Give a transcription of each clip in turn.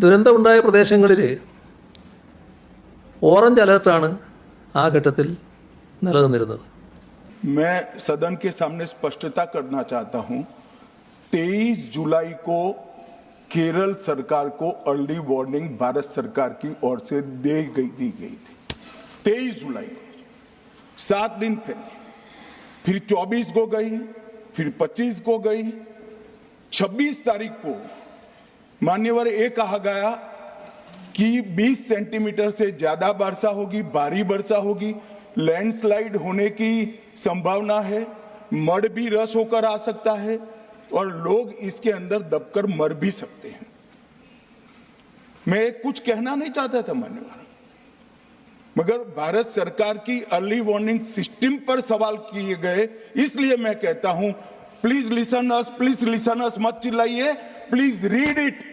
ദുരന്തമുണ്ടായ പ്രദേശങ്ങളിൽ ഓറഞ്ച് അലർട്ടാണ് ആ ഘട്ടത്തിൽ നിലനിന്നിരുന്നത് मैं सदन के सामने स्पष्टता करना चाहता हूं 23 जुलाई को केरल सरकार को अर्ली वार्निंग भारत सरकार की ओर से दे गई दी गई थी 23 जुलाई को सात दिन पहले फिर 24 को गई फिर 25 को गई 26 तारीख को मान्यवर ये कहा गया कि 20 सेंटीमीटर से ज़्यादा वर्षा होगी, भारी वर्षा होगी लैंडस्लाइड होने की संभावना है, मड भी रस होकर आ सकता है और लोग इसके अंदर दबकर मर भी सकते हैं। मैं कुछ कहना नहीं चाहता था मान्यवर। मगर भारत सरकार की अर्ली वार्निंग सिस्टम पर सवाल किए गए, इसलिए मैं कहता हूँ please listen us please listen us मत चिल्लाइए प्लीज़ रीड इट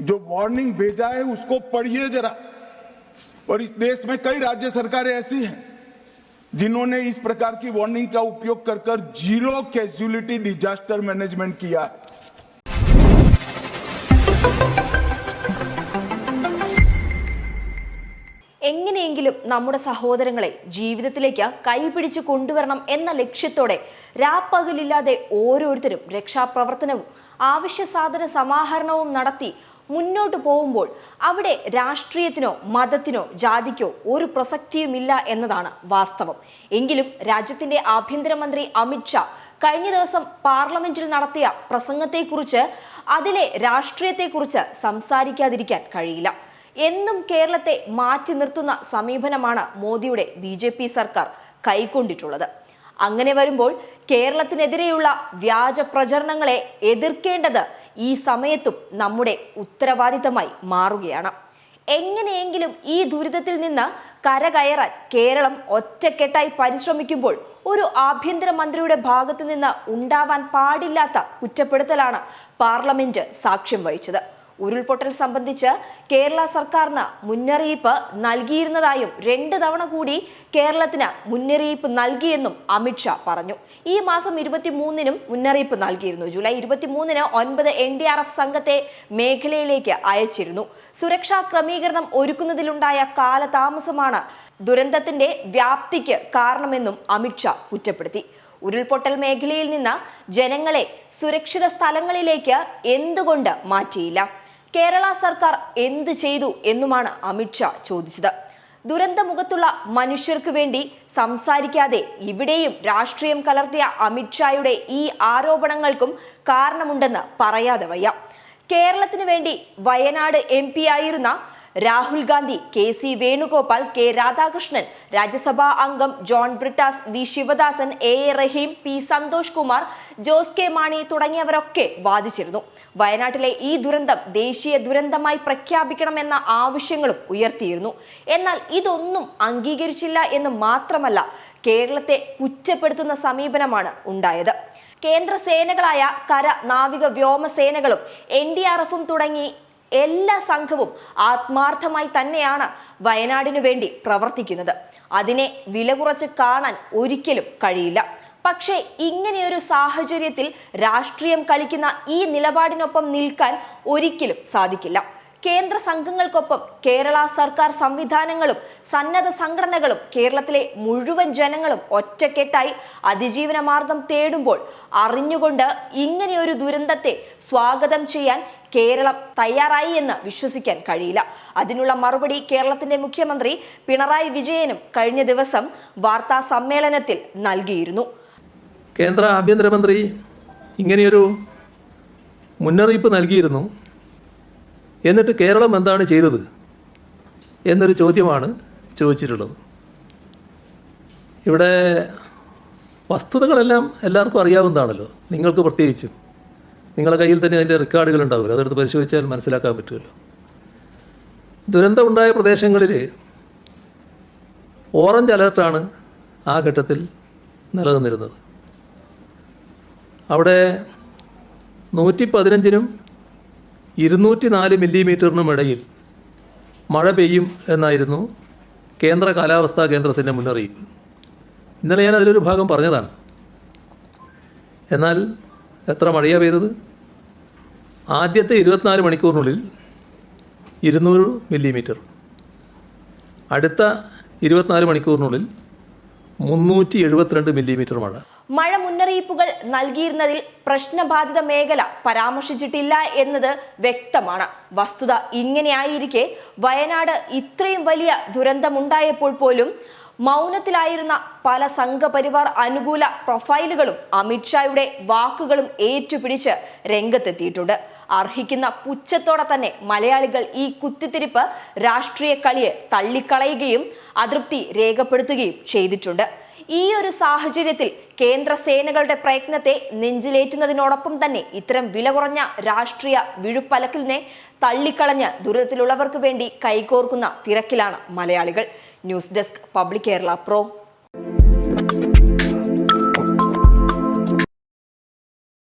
जो वार्निंग भेजा है, उसको पढ़िए जरा। और इस देश में कई राज्य सरकारें ऐसी हैं, जिन्होंने इस प्रकार की वार्निंग का उपयोग कर कर ज़ीरो कैजुअलिटी डिजास्टर मैनेजमेंट किया है। എങ്ങനെയെങ്കിലും നമ്മുടെ സഹോദരങ്ങളെ ജീവിതത്തിലേക്ക് കൈപിടിച്ച് കൊണ്ടുവരണം എന്ന ലക്ഷ്യത്തോടെ രാപ്പകലില്ലാതെ ഓരോരുത്തരും രക്ഷാപ്രവർത്തനവും ആവശ്യ സാധന സമാഹരണവും നടത്തി മുന്നോട്ട് പോകുമ്പോൾ അവിടെ രാഷ്ട്രീയത്തിനോ മതത്തിനോ ജാതിക്കോ ഒരു പ്രസക്തിയുമില്ല എന്നതാണ് വാസ്തവം. എങ്കിലും രാജ്യത്തിന്റെ ആഭ്യന്തരമന്ത്രി അമിത്ഷാ കഴിഞ്ഞ ദിവസം പാർലമെന്റിൽ നടത്തിയ പ്രസംഗത്തെക്കുറിച്ച് അതിലെ രാഷ്ട്രീയത്തെക്കുറിച്ച് സംസാരിക്കാതിരിക്കാൻ കഴിയില്ല. എന്നും കേരളത്തെ മാറ്റി നിർത്തുന്ന സമീപനമാണ് മോദിയുടെ ബി ജെ പി സർക്കാർ കൈക്കൊണ്ടിട്ടുള്ളത്. അങ്ങനെ വരുമ്പോൾ കേരളത്തിനെതിരെയുള്ള വ്യാജ പ്രചരണങ്ങളെ എതിർക്കേണ്ടത് ഈ സമയത്തും നമ്മുടെ ഉത്തരവാദിത്തമായി മാറുകയാണ്. എങ്ങനെയെങ്കിലും ഈ ദുരിതത്തിൽ നിന്ന് കരകയറാൻ കേരളം ഒറ്റക്കെട്ടായി പരിശ്രമിക്കുമ്പോൾ ഒരു ആഭ്യന്തരമന്ത്രിയുടെ ഭാഗത്തു നിന്ന് ഉണ്ടാവാൻ പാടില്ലാത്ത കുറ്റപ്പെടുത്തലാണ് പാർലമെന്റ് സാക്ഷ്യം വഹിച്ചത്. ഉരുൾപൊട്ടൽ സംബന്ധിച്ച് കേരള സർക്കാരിന് മുന്നറിയിപ്പ് നൽകിയിരുന്നതായും രണ്ട് തവണ കൂടി കേരളത്തിന് മുന്നറിയിപ്പ് നൽകിയെന്നും അമിത്ഷാ പറഞ്ഞു. ഈ മാസം ഇരുപത്തിമൂന്നിനും മുന്നറിയിപ്പ് നൽകിയിരുന്നു. ജൂലൈ ഇരുപത്തിമൂന്നിന് ഒൻപത് എൻ ഡി ആർ എഫ് സംഘത്തെ മേഖലയിലേക്ക് അയച്ചിരുന്നു. സുരക്ഷാ ക്രമീകരണം ഒരുക്കുന്നതിലുണ്ടായ കാലതാമസമാണ് ദുരന്തത്തിന്റെ വ്യാപ്തിക്ക് കാരണമെന്നും അമിത്ഷാ കുറ്റപ്പെടുത്തി. ഉരുൾപൊട്ടൽ മേഖലയിൽ നിന്ന് ജനങ്ങളെ സുരക്ഷിത സ്ഥലങ്ങളിലേക്ക് എന്തുകൊണ്ട് മാറ്റിയില്ല? കേരള സർക്കാർ എന്ത് ചെയ്തു എന്നുമാണ് അമിത്ഷാ ചോദിച്ചത്. ദുരന്തമുഖത്തുള്ള മനുഷ്യർക്ക് വേണ്ടി സംസാരിക്കാതെ ഇവിടെയും രാഷ്ട്രീയം കലർത്തിയ അമിത്ഷായുടെ ഈ ആരോപണങ്ങൾക്കും കാരണമുണ്ടെന്ന് പറയാതെ വയ്യ. കേരളത്തിന് വേണ്ടി വയനാട് എം ആയിരുന്ന Rahul Gandhi K C Venugopal K Radhakrishnan രാജ്യസഭാ അംഗം John Brittas V Sivadasan A A Rahim P Santhosh Kumar Jose K Mani തുടങ്ങിയവരൊക്കെ വാദിച്ചിരുന്നു. വയനാട്ടിലെ ഈ ദുരന്തം ദേശീയ ദുരന്തമായി പ്രഖ്യാപിക്കണമെന്ന ആവശ്യങ്ങളും ഉയർത്തിയിരുന്നു. എന്നാൽ ഇതൊന്നും അംഗീകരിച്ചില്ല എന്ന് മാത്രമല്ല കേരളത്തെ കുറ്റപ്പെടുത്തുന്ന സമീപനമാണ് ഉണ്ടായത്. കേന്ദ്ര സേനകളായ കര നാവിക വ്യോമസേനകളും എൻ ഡി ആർ എഫും തുടങ്ങി എല്ലാ സംഘവും ആത്മാർത്ഥമായി തന്നെയാണ് വയനാടിനു വേണ്ടി പ്രവർത്തിക്കുന്നത്. അതിനെ വില കുറച്ച് കാണാൻ ഒരിക്കലും കഴിയില്ല. പക്ഷേ ഇങ്ങനെയൊരു സാഹചര്യത്തിൽ രാഷ്ട്രീയം കളിക്കുന്ന ഈ നിലപാടിനൊപ്പം നിൽക്കാൻ ഒരിക്കലും സാധിക്കില്ല. കേന്ദ്ര സംഘങ്ങൾക്കൊപ്പം കേരള സർക്കാർ സംവിധാനങ്ങളും സന്നദ്ധ സംഘടനകളും കേരളത്തിലെ മുഴുവൻ ജനങ്ങളും ഒറ്റക്കെട്ടായി അതിജീവന മാർഗം തേടുമ്പോൾ അറിഞ്ഞുകൊണ്ട് ഇങ്ങനെയൊരു ദുരന്തത്തെ സ്വാഗതം ചെയ്യാൻ കേരളം തയ്യാറായി എന്ന് വിശ്വസിക്കാൻ കഴിയില്ല. അതിനുള്ള മറുപടി കേരളത്തിന്റെ മുഖ്യമന്ത്രി പിണറായി വിജയനും കഴിഞ്ഞ ദിവസം വാർത്താ സമ്മേളനത്തിൽ നൽകിയിരുന്നു. കേന്ദ്ര ആഭ്യന്തരമന്ത്രി ഇങ്ങനെയൊരു മുന്നറിയിപ്പ് നൽകിയിരുന്നു. എന്നിട്ട് കേരളം എന്താണ് ചെയ്തത്? എന്നൊരു ചോദ്യമാണ് ചോദിച്ചിട്ടുള്ളത്. ഇവിടെ വസ്തുതകളെല്ലാം എല്ലാവർക്കും അറിയാവുന്നതാണല്ലോ. നിങ്ങൾക്ക് പ്രത്യേകിച്ചും. നിങ്ങളുടെ കയ്യിൽ തന്നെ അതിന്റെ റെക്കോർഡുകൾ ഉണ്ടാവില്ല അതെടുത്ത് പരിശോധിച്ചാൽ മനസ്സിലാക്കാൻ പറ്റുമല്ലോ. ദുരന്തമുണ്ടായ പ്രദേശങ്ങളിൽ ഓറഞ്ച് അലർട്ടാണ് ആ ഘട്ടത്തിൽ നിലനിന്നിരുന്നത്. അവിടെ നൂറ്റി പതിനഞ്ചിനും ഇരുന്നൂറ്റി നാല് മില്ലിമീറ്ററിനും ഇടയിൽ മഴ പെയ്യും എന്നായിരുന്നു കേന്ദ്ര കാലാവസ്ഥാ കേന്ദ്രത്തിന്റെ മുന്നറിയിപ്പ്. ഇന്നലെ ഞാൻ അതിലൊരു ഭാഗം പറഞ്ഞതാണ്. എന്നാൽ എത്ര മഴയാണ് പെയ്തത്? ആദ്യത്തെ ഇരുപത്തിനാല് മണിക്കൂറിനുള്ളിൽ ഇരുന്നൂറ് മില്ലിമീറ്റർ. അടുത്ത ഇരുപത്തിനാല് മണിക്കൂറിനുള്ളിൽ മുന്നൂറ്റി എഴുപത്തിരണ്ട് മില്ലിമീറ്റർ മഴ. മഴ മുന്നറിയിപ്പുകൾ നൽകിയിരുന്നതിൽ പ്രശ്നബാധിത മേഖല പരാമർശിച്ചിട്ടില്ല എന്നത് വ്യക്തമാണ്. വസ്തുത ഇങ്ങനെയായിരിക്കെ വയനാട് ഇത്രയും വലിയ ദുരന്തമുണ്ടായപ്പോൾ പോലും മൗനത്തിലായിരുന്ന പല സംഘപരിവാർ അനുകൂല പ്രൊഫൈലുകളും അമിത്ഷായുടെ വാക്കുകളും ഏറ്റുപിടിച്ച് രംഗത്തെത്തിയിട്ടുണ്ട്. അർഹിക്കുന്ന പുച്ഛത്തോടെ തന്നെ മലയാളികൾ ഈ കുത്തിത്തിരിപ്പ് രാഷ്ട്രീയ കളിയെ തള്ളിക്കളയുകയും അതൃപ്തി രേഖപ്പെടുത്തുകയും ചെയ്തിട്ടുണ്ട്. ഈ ഒരു സാഹചര്യത്തിൽ കേന്ദ്ര സേനകളുടെ പ്രയത്നത്തെ നെഞ്ചിലേറ്റുന്നതിനോടൊപ്പം തന്നെ ഇത്തരം വില കുറഞ്ഞ രാഷ്ട്രീയ വിഴുപ്പലക്കിലിനെ തള്ളിക്കളഞ്ഞ് ദുരിതത്തിലുള്ളവർക്ക് വേണ്ടി കൈകോർക്കുന്ന തിരക്കിലാണ് മലയാളികൾ. News desk public Kerala pro.